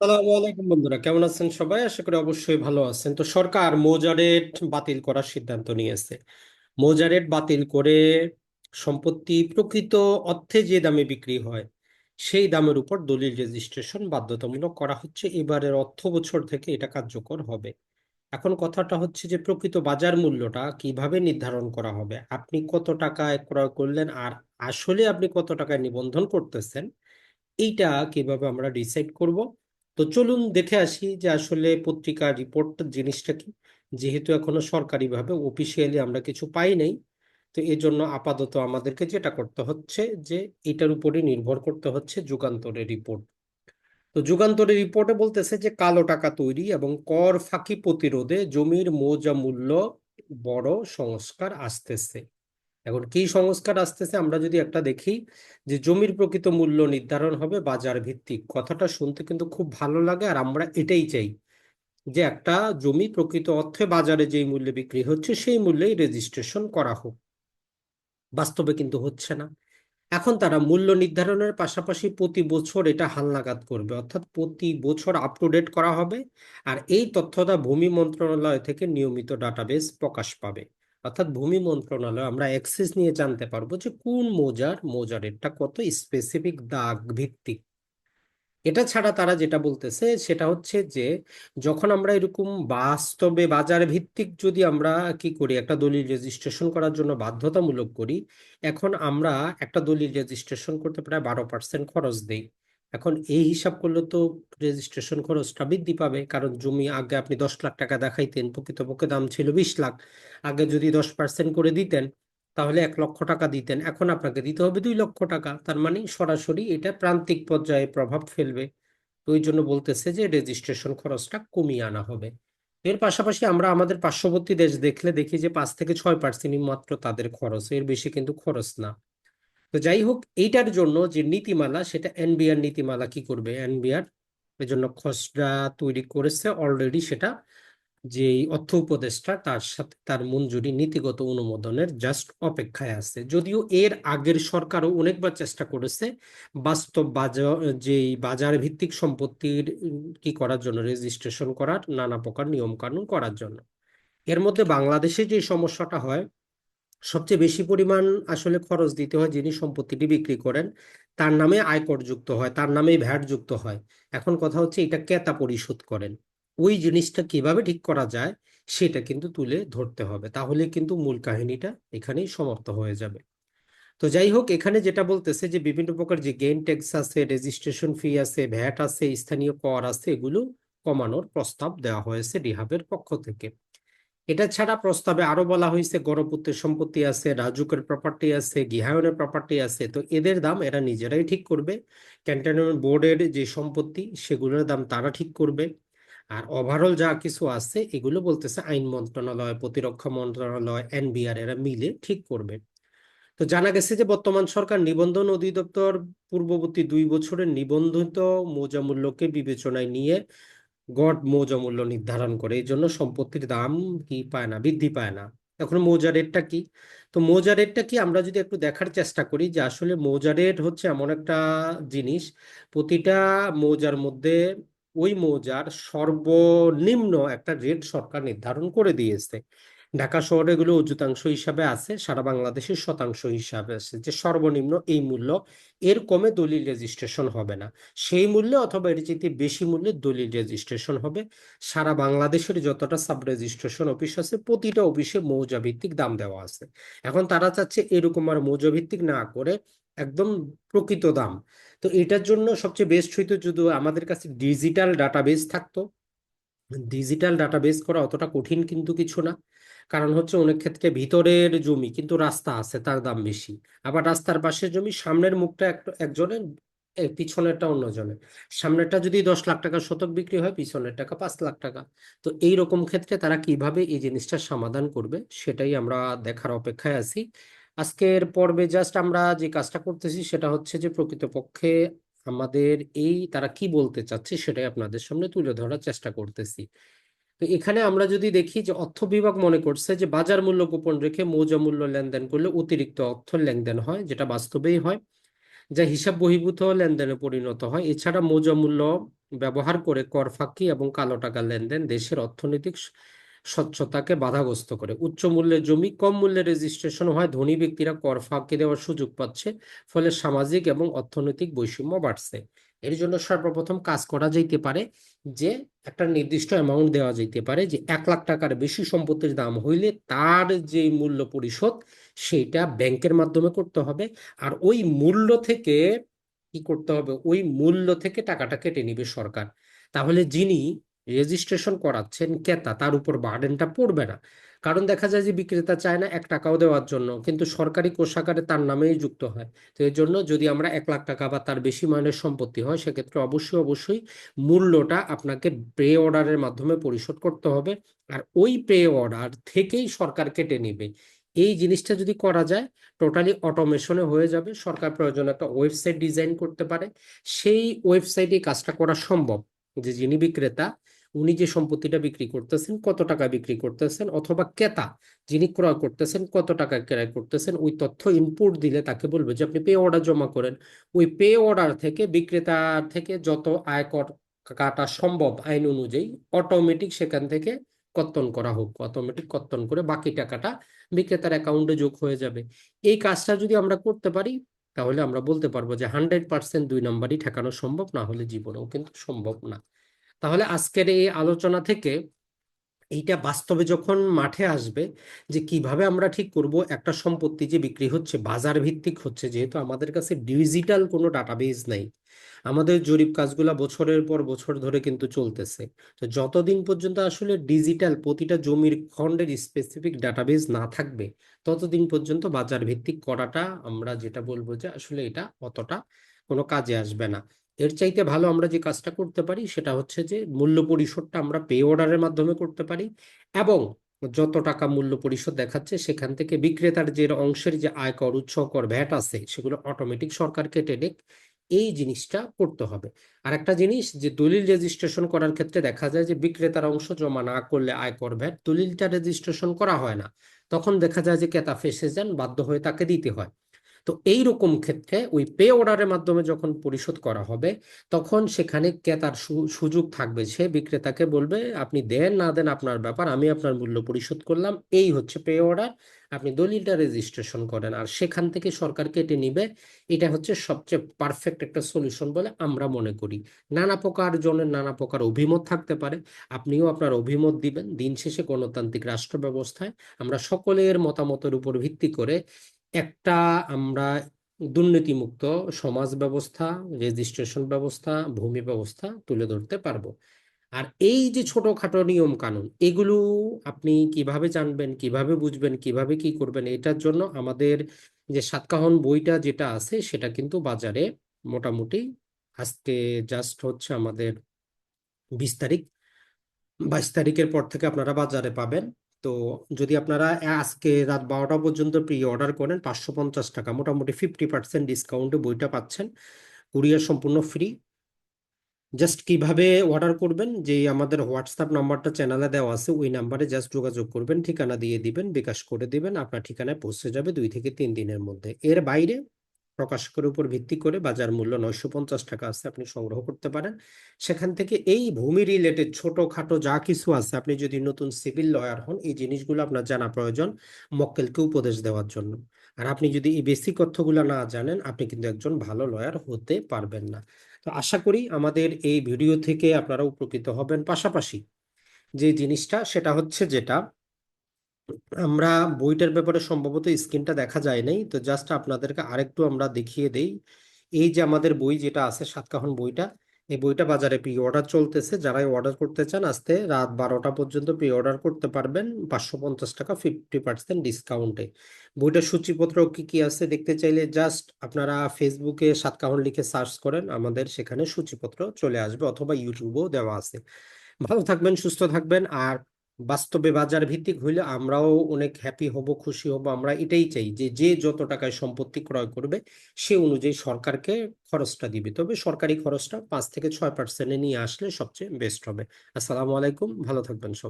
সালামু আলাইকুম বন্ধুরা, কেমন আছেন সবাই? আশা করি অবশ্যই ভালো আছেন। তো সরকার মৌজা রেট বাতিল করার সিদ্ধান্ত নিয়েছে। মৌজা রেট বাতিল করে সম্পত্তি প্রকৃত অর্থে যে দামে বিক্রি হয়, সেই দামের উপর দলিল রেজিস্ট্রেশন বাধ্যতামূলক করা হচ্ছে। এবারের অর্থ বছর থেকে এটা কার্যকর হবে। এখন কথাটা হচ্ছে যে, প্রকৃত বাজার মূল্যটা কীভাবে নির্ধারণ করা হবে? আপনি কত টাকায় ক্রয় করলেন? আর আসলে আপনি কত টাকায় নিবন্ধন করতেছেন? এইটা কীভাবে আমরা ডিসাইড করব? তো চলুন দেখে আসি যে আসলে পত্রিকার রিপোর্ট জিনিসটা কি। যেহেতু এখনও সরকারিভাবে অফিসিয়ালি আমরা কিছু পাই নাই, তো এই জন্য আপাতত আমাদেরকে যেটা করতে হচ্ছে যে এটার উপরে নির্ভর করতে হচ্ছে যুগান্তরের রিপোর্ট তো যুগান্তরের রিপোর্টে বলতেছে যে কালো টাকা তৈরি এবং কর ফাঁকি প্রতিরোধে জমির মৌজা মূল্য বড় সংস্কার আসতেছে। এখন কি সংস্কার আসতেছে আমরা যদি একটা দেখি যে জমির প্রকৃত মূল্য নির্ধারণ হবে বাজার ভিত্তিক। কথাটা শুনতে কিন্তু খুব ভালো লাগে আর আমরা এটাই চাই যে একটা জমি প্রকৃত অর্থে বাজারে যেই মূল্যে বিক্রি হচ্ছে সেই মূল্যেই রেজিস্ট্রেশন করা হোক। বাস্তবে কিন্তু হচ্ছে না। এখন তারা মূল্য নির্ধারণের পাশাপাশি প্রতি বছর এটা হালনাগাদ করবে। অর্থাৎ প্রতি বছর আপ টু ডেট করা হবে আর এই তথ্যটা ভূমি মন্ত্রণালয় থেকে নিয়মিত ডাটাবেস প্রকাশ পাবে। অর্থাৎ ভূমি মন্ত্রণালয়, আমরা অ্যাক্সেস নিয়ে জানতে পারব যে কোন মোজার, মৌজার রেটটা কত স্পেসিফিক দাগ ভিত্তিক। এটা ছাড়া তারা যেটা বলতেছে সেটা হচ্ছে যে যখন আমরা এরকম বাস্তবে বাজার ভিত্তিক যদি আমরা কি করি, একটা দলিল রেজিস্ট্রেশন করার জন্য বাধ্যতামূলক করি, এখন আমরা একটা দলিল রেজিস্ট্রেশন করতে প্রায় বারো পার্সেন্ট খরচ দেই। এখন এই হিসাব করলে তো রেজিস্ট্রেশন খরচটা বৃদ্ধি পাবে। কারণ জমি আগে আপনি দশ লাখ টাকা দেখাইতেন, প্রকৃতপক্ষে দাম ছিল বিশ লাখ। আগে যদি দশ পার্সেন্ট করে দিতেন, তাহলে এক লক্ষ টাকা দিতেন। এখন আপনাকে দিতে হবে দুই লক্ষ টাকা। তার মানে সরাসরি এটা প্রান্তিক পর্যায়ে প্রভাব ফেলবে। ওই জন্য বলতেছে যে রেজিস্ট্রেশন খরচটা কমিয়ে আনা হবে। এর পাশাপাশি আমরা আমাদের পার্শ্ববর্তী দেশ দেখলে দেখি যে পাঁচ থেকে ছয় পার্সেন্টই মাত্র তাদের খরচ। এর বেশি কিন্তু খরচ না। তো যাই হোক এইটার জন্য যে নীতিমালা, সেটা এনবিআর নীতিমালা কি করবে? এনবিআর এর জন্য খসড়া তৈরি করেছে অলরেডি সেটা যে অর্থ উপদেষ্টা তার সাথে, তার মঞ্জুরি নীতিগত অনুমোদনের জাস্ট অপেক্ষায় আছে। যদিও এর আগের সরকারও অনেকবার চেষ্টা করেছে বাস্তব বাজার যে বাজার ভিত্তিক সম্পত্তির কি করার জন্য রেজিস্ট্রেশন করার নানা প্রকার নিয়ম কানুন করার জন্য। এর মধ্যে বাংলাদেশে যে সমস্যাটা হয় সবচেয়ে বেশি পরিমাণ আসলে খরচ দিতে হয় যিনি সম্পত্তিটি বিক্রি করেন, তার নামে আয়কর যুক্ত হয়, তার নামেই ভ্যাট যুক্ত হয়। এখন কথা হচ্ছে এটা ক্রেতা পরিশোধ করেন। ওই জিনিসটা কীভাবে ঠিক করা যায় সেটা কিন্তু তুলে ধরতে হবে। তাহলে কিন্তু মূল কাহিনীটা এখানেই সমাপ্ত হয়ে যাবে। তো যাই হোক, এখানে যেটা বলতেছে যে বিভিন্ন প্রকার যে গেইন ট্যাক্স আছে রেজিস্ট্রেশন ফি আছে, ভ্যাট আছে, স্থানীয় কর আছে, এগুলো কমানোর প্রস্তাব দেওয়া হয়েছে রিহাবের পক্ষ থেকে। এটা ছাড়া প্রস্তাবে আরও বলা হয়েছে গণপূর্তের সম্পত্তি আছে, রাজুকের প্রপার্টি আছে, গৃহায়নের প্রপার্টি আছে। তো এদের দাম এরা নিজেরাই ঠিক করবে। ক্যান্টনমেন্ট বোর্ডের যে সম্পত্তি, সেগুলোর দাম তারা ঠিক করবে। আর ওভারঅল যা কিছু আছে, এগুলো বলতেছে আইন মন্ত্রণালয়, প্রতিরক্ষা মন্ত্রণালয়, এনবিআর এরা মিলে ঠিক করবে। তো জানা গেছে যে বর্তমান সরকার নিবন্ধন অধিদপ্তর পূর্ববর্তী দুই বছরের নিবন্ধিত মৌজা মূল্যকে বিবেচনায় নিয়ে গড় মৌজা মূল্য নির্ধারণ করে, এই জন্য সম্পত্তির দাম কি পায় না, বৃদ্ধি পায় না। এখন মৌজা রেটটা কি? তো মৌজা রেটটা কি? আমরা যদি একটু দেখার চেষ্টা করি যে আসলে মৌজা রেট হচ্ছে এমন একটা জিনিস, প্রতিটা মৌজার মধ্যে ওই মৌজার সর্বনিম্ন একটা রেট সরকার নির্ধারণ করে দিয়েছে। ঢাকা শহরে এগুলো অযুতাংশ হিসাবে আছে, সারা বাংলাদেশের শতাংশ হিসাবে আছে। যে সর্বনিম্ন এই মূল্য, এর কমে দলিল রেজিস্ট্রেশন হবে না। সেই মূল্যে অথবা এর চেয়ে বেশি মূল্যে দলিল রেজিস্ট্রেশন হবে। সারা বাংলাদেশের যতটা সাব রেজিস্ট্রেশন অফিস আছে, প্রতিটা অফিসে মৌজা ভিত্তিক দাম দেওয়া আছে। এখন তারা চাচ্ছে এরকম আর মৌজা ভিত্তিক না করে একদম প্রকৃত দাম। তো এটার জন্য সবচেয়ে বেস্ট হইতো যদি আমাদের কাছে ডিজিটাল ডাটাবেস থাকতো। ডিজিটাল ডাটাবেস করা অতটা কঠিন কিন্তু কিছু না। কারণ হচ্ছে অনেক ক্ষেত্রে ভিতরের জমি কিন্তু রাস্তা আছে, তার দাম বেশি। আবার রাস্তার পাশের জমি সামনের মুখটা একজনের পিছনেরটা অন্যজনের। সামনেরটা যদি দশ লাখ টাকা শতক বিক্রি হয়, পিছনের টাকা পাঁচ লাখ টাকা। তো এই রকম ক্ষেত্রে তারা কীভাবে এই জিনিসটা সমাধান করবে সেটাই আমরা দেখার অপেক্ষায় আছি। আজকের পর্বে জাস্ট আমরা যে কাজটা করতেছি সেটা হচ্ছে যে প্রকৃতপক্ষে আমাদের এই তারা কি বলতে চাচ্ছে সেটাই আপনাদের সামনে তুলে ধরার চেষ্টা করতেছি। তো এখানে আমরা যদি দেখি যে অর্থ বিভাগ মনে করছে যে বাজার মূল্য গোপন রেখে মৌজা মূল্য লেনদেন করলে অতিরিক্ত অর্থ লেনদেন হয়, যেটা বাস্তবেই হয়, যা হিসাব বহির্ভূত লেনদেনে পরিণত হয়। এছাড়া মৌজা মূল্য ব্যবহার করে কর ফাঁকি এবং কালো টাকা লেনদেন দেশের অর্থনৈতিক স্বচ্ছতাকে বাধাগ্রস্ত করে। উচ্চ মূল্যের জমি, কম মূল্যে রেজিস্ট্রেশন হয়, ধনী ব্যক্তিরা কর ফাঁকি দেওয়ার সুযোগ পাচ্ছে, ফলে সামাজিক এবং অর্থনৈতিক বৈষম্য বাড়ছে। এর জন্য সর্বপ্রথম কাজ করা যাইতে পারে যে, একটা নির্দিষ্ট অ্যামাউন্ট দেওয়া যাইতে পারে যে, এক লাখ টাকার বেশি সম্পত্তির দাম হইলে তার যে মূল্য পরিশোধ সেইটা ব্যাংকের মাধ্যমে করতে হবে। আর ওই মূল্য থেকে কি করতে হবে? ওই মূল্য থেকে টাকাটা কেটে নিবে সরকার। তাহলে যিনি রেজিস্ট্রেশন করাচ্ছেন ক্রেতা, তার উপর বার্ডেনটা পড়বে না। কারণ দেখা যায় যে বিক্রেতা চায় না এক টাকাও দেওয়ার জন্য, কিন্তু সরকারি কোষাগারে তার নামেই যুক্ত হয়। তো এর জন্য যদি আমরা এক লাখ টাকা বা তার বেশি মানের সম্পত্তি হয়, সেক্ষেত্রে অবশ্যই অবশ্যই মূল্যটা আপনাকে প্রে অর্ডারের মাধ্যমে পরিশোধ করতে হবে। আর ওই প্রে অর্ডার থেকেই সরকার কেটে নিবে। এই জিনিসটা যদি করা যায় টোটালি অটোমেশনে হয়ে যাবে। সরকার প্রয়োজন একটা ওয়েবসাইট ডিজাইন করতে পারে। সেই ওয়েবসাইটে কাজটা করা সম্ভব। যে যিনি বিক্রেতা উনি যে সম্পত্তিটা বিক্রি করতেছেন, কত টাকা বিক্রি করতেছেন অথবা ক্রেতা যিনি ক্রয় করতেছেন, কত টাকা ক্রয় করতেছেন, ওই তথ্য ইনপুট দিলে তাকে বলবে যে, আপনি পে অর্ডার জমা করেন। ওই পে অর্ডার থেকে বিক্রেতা থেকে যত আয়কর কাটা সম্ভব আইন অনুযায়ী অটোমেটিক সেখান থেকে কর্তন করা হোক। অটোমেটিক কর্তন করে বাকি টাকাটা বিক্রেতার অ্যাকাউন্টে যোগ হয়ে যাবে। এই কাজটা যদি আমরা করতে পারি, তাহলে আমরা বলতে পারব যে, হান্ড্রেড পার্সেন্ট দুই নাম্বারই ঠেকানো সম্ভব, না হলে জীবনেও কিন্তু সম্ভব না। তাহলে আজকের এই আলোচনা থেকে এইটা বাস্তবে যখন মাঠে আসবে যে কীভাবে আমরা ঠিক করব, একটা সম্পত্তি যে বিক্রি হচ্ছে বাজার ভিত্তিক হচ্ছে, যেহেতু আমাদের কাছে ডিজিটাল কোনো ডাটাবেজ নাই। আমাদের জরিপ কাজগুলো বছরের পর বছর ধরে কিন্তু চলতেছে। তো যতদিন পর্যন্ত আসলে ডিজিটাল প্রতিটা জমির খণ্ডের স্পেসিফিক ডাটাবেজ না থাকবে, ততদিন পর্যন্ত বাজার ভিত্তিক করাটা আমরা যেটা বলব যে আসলে এটা অতটা কোনো কাজে আসবে না। এর চাইতে ভালো আমরা যে কাজটা করতে পারি সেটা হচ্ছে যে মূল্য পরিশোধটা আমরা পে অর্ডারের মাধ্যমে করতে পারি এবং যত টাকা মূল্য পরিশোধ দেখাচ্ছে সেখান থেকে বিক্রেতার যে অংশের যে আয়কর উৎসকর ভ্যাট আছে সেগুলো অটোমেটিক সরকার কেটে নেক। এই জিনিসটা করতে হবে। আর একটা জিনিস যে দলিল রেজিস্ট্রেশন করার ক্ষেত্রে দেখা যায় যে বিক্রেতার অংশ জমা না করলে আয়কর ভ্যাট দলিলটা রেজিস্ট্রেশন করা হয় না। তখন দেখা যায় যে ক্রেতা ফেসে যান, বাধ্য হয়ে তাকে দিতে হয়। তো এই রকম ক্ষেত্রে ওই পে অর্ডারের মাধ্যমে যখন পরিশোধ করা হবে, তখন সেখানে ক্রেতার সুযোগ থাকবে? সে বিক্রেতাকে বলবে, আপনি দেন, না দেন আপনার ব্যাপার, আমি আপনার মূল্য পরিশোধ করলাম, এই হচ্ছে পে অর্ডার, আপনি দলিলটা রেজিস্ট্রেশন করেন। আর সেখান থেকে সরকার কেটে নিবে, এটা হচ্ছে সবচেয়ে পারফেক্ট একটা সলিউশন বলে আমরা মনে করি। নানা প্রকার জনের নানা প্রকার অভিমত থাকতে পারে, আপনিও আপনার অভিমত দিবেন। দিন শেষে গণতান্ত্রিক রাষ্ট্র ব্যবস্থায় আমরা সকলের মতামতের উপর ভিত্তি করে একটা আমরা দুর্নীতিমুক্ত সমাজ ব্যবস্থা রেজিস্ট্রেশন ব্যবস্থা, ভূমি ব্যবস্থা তুলে ধরতে পারব। আর এই যে ছোটখাটো নিয়ম কানুন, এগুলো আপনি কীভাবে জানবেন, কীভাবে বুঝবেন, কীভাবে কি করবেন, এটার জন্য আমাদের যে সাতকাহন বইটা যেটা আছে, সেটা কিন্তু বাজারে মোটামুটি আজকে জাস্ট হচ্ছে আমাদের বিশ তারিখ। বাইশ তারিখের পর থেকে আপনারা বাজারে পাবেন। তো যদি আপনারা আজকে রাত বারোটা পর্যন্ত প্রি অর্ডার করেন, পাঁচশো পঞ্চাশ টাকা, মোটামুটি ফিফটি পার্সেন্ট ডিসকাউন্টে বইটা পাচ্ছেন। কুরিয়ার সম্পূর্ণ ফ্রি জাস্ট কীভাবে অর্ডার করবেন, যে আমাদের হোয়াটসঅ্যাপ নাম্বারটা চ্যানেলে দেওয়া আছে, ওই নাম্বারে জাস্ট যোগাযোগ করবেন, ঠিকানা দিয়ে দিবেন, বিকাশ করে দিবেন, আপনার ঠিকানায় পৌঁছে যাবে দুই থেকে তিন দিনের মধ্যে। এর বাইরে প্রকাশকের উপর ভিত্তি করে বাজার মূল্য নয়শো পঞ্চাশ টাকা আছে আপনি সংগ্রহ করতে পারেন। সেখান থেকে এই ভূমি রিলেটেড ছোটখাটো যা কিছু আছে, আপনি যদি নতুন সিভিল লয়ার হন, এই জিনিসগুলো আপনার জানা প্রয়োজন মক্কেলকে উপদেশ দেওয়ার জন্য। আর আপনি যদি এই বেসিক তথ্যগুলো না জানেন, আপনি কিন্তু একজন ভালো লয়ার হতে পারবেন না। তো আশা করি আমাদের এই ভিডিও থেকে আপনারা উপকৃত হবেন। পাশাপাশি যে জিনিসটা, সেটা হচ্ছে যেটা আমরা বইটার ব্যাপারে সম্ভবত স্ক্রিনটা দেখা যায় নাই। তো জাস্ট আপনাদেরকে আরেকটু আমরা দেখিয়ে দেই। এই যে আমাদের বই যেটা আছে, সাতকাহন বইটা, এই বইটা বাজারে প্রি অর্ডার চলতেছে। যারাই অর্ডার করতে চান, আজকে রাত বারোটা পর্যন্ত প্রি অর্ডার করতে পারবেন। পাঁচশো পঞ্চাশ টাকা ফিফটি পার্সেন্ট ডিসকাউন্টে বইটার সূচিপত্র কি কি আছে দেখতে চাইলে জাস্ট আপনারা ফেসবুকে সাতকাহন লিখে সার্চ করেন। আমাদের সেখানে সূচিপত্র চলে আসবে অথবা ইউটিউবেও দেওয়া আছে। ভালো থাকবেন, সুস্থ থাকবেন। আর বাস্তবে বাজার ভিত্তিক হইলে আমরাও অনেক হ্যাপি হব, খুশি হব। আমরা এটাই চাই যে যে যত টাকায় সম্পত্তি ক্রয় করবে, সে অনুযায়ী সরকারকে খরচটা দিবে। তবে সরকারি খরচটা পাঁচ থেকে ছয় পার্সেন্টে নিয়ে আসলে সবচেয়ে বেস্ট হবে। আসসালামু আলাইকুম, ভালো থাকবেন সবাই।